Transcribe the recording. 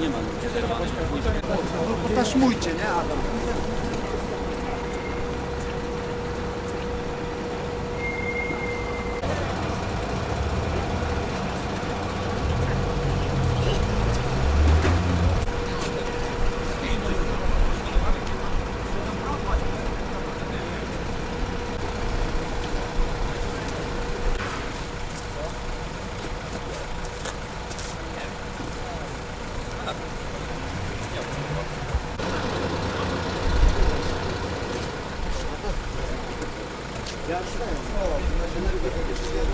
Nie ma. Taszmujcie, nie Adam? やったよ。